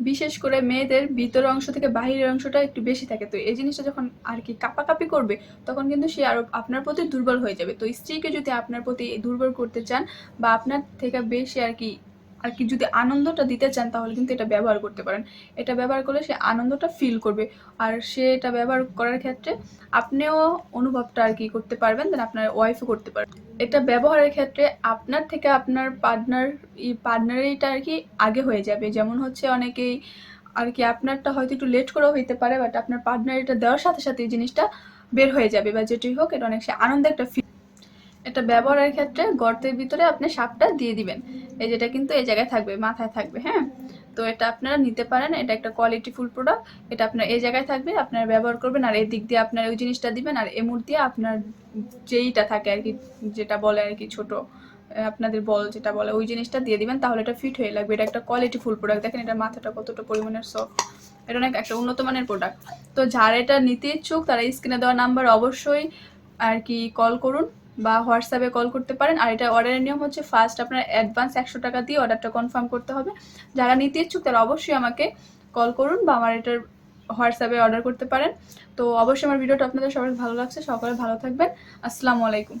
বিশেষ করে মেয়েদের ভিতরের অংশ থেকে বাহিরের অংশটা একটু বেশি থাকে। তো এই জিনিসটা যখন আর কি কাপাকাপি করবে, তখন কিন্তু সে আরও আপনার প্রতি দুর্বল হয়ে যাবে। তো স্ত্রীকে যদি আপনার প্রতি দুর্বল করতে চান বা আপনার থেকে বেশি আর কি আর কি, যদি আনন্দটা দিতে চান তাহলে কিন্তু এটা ব্যবহার করতে পারেন। এটা ব্যবহার করলে সে আনন্দটা ফিল করবে। আর সে এটা ব্যবহার করার ক্ষেত্রে আপনিও অনুভবটা আর কি করতে পারবেন দেন আপনার ওয়াইফও করতে পারবেন এটা ব্যবহারের ক্ষেত্রে আপনার থেকে আপনার পার্টনার পার্টনারইটা আর কি আগে হয়ে যাবে। যেমন হচ্ছে অনেকেই আর কি আপনারটা হয়তো একটু লেট করেও হইতে পারে বাট আপনার পার্টনার এটা দেওয়ার সাথে সাথে এই জিনিসটা বের হয়ে যাবে, বা যেটাই হোক, এটা অনেক সে আনন্দ একটা ফিল এটা ব্যবহারের ক্ষেত্রে গর্তের ভিতরে আপনি সাপটা দিয়ে দিবেন। এই যেটা কিন্তু এই জায়গায় থাকবে, মাথায় থাকবে হ্যাঁ? তো এটা আপনারা নিতে পারেন, এটা একটা কোয়ালিটি ফুল প্রোডাক্ট এটা আপনার এই জায়গায় থাকবে, আপনারা ব্যবহার করবেন, আর এই দিক দিয়ে আপনার ওই জিনিসটা দিবেন, আর এমুর দিয়ে আপনার যেইটা থাকে আর কি, যেটা বলে আর কি ছোট আপনাদের বল যেটা বলে, ওই জিনিসটা দিয়ে দিবেন, তাহলে এটা ফিট হয়ে লাগবে। এটা একটা কোয়ালিটি ফুল প্রোডাক্ট দেখেন এটা মাথাটা কতটা পরিমাণের সফট এটা অনেক একটা উন্নত মানের প্রোডাক্ট তো যারা এটা নিতে ইচ্ছুক, তারা স্ক্রিনে দেওয়া নাম্বার অবশ্যই আর কি কল করুন। বা হোয়াটসঅ্যাপে কল করতে পারেন। আর এটা অর্ডারের নিয়ম হচ্ছে ফার্স্ট আপনার অ্যাডভান্স একশো টাকা দিয়ে অর্ডারটা কনফার্ম করতে হবে। যারা নিতে ইচ্ছুক তারা অবশ্যই আমাকে কল করুন বা আমার এটার হোয়াটসঅ্যাপে অর্ডার করতে পারেন। তো অবশ্যই আমার ভিডিওটা আপনাদের সবাই ভালো লাগছে। সকলে ভালো থাকবেন। আসসালামু আলাইকুম।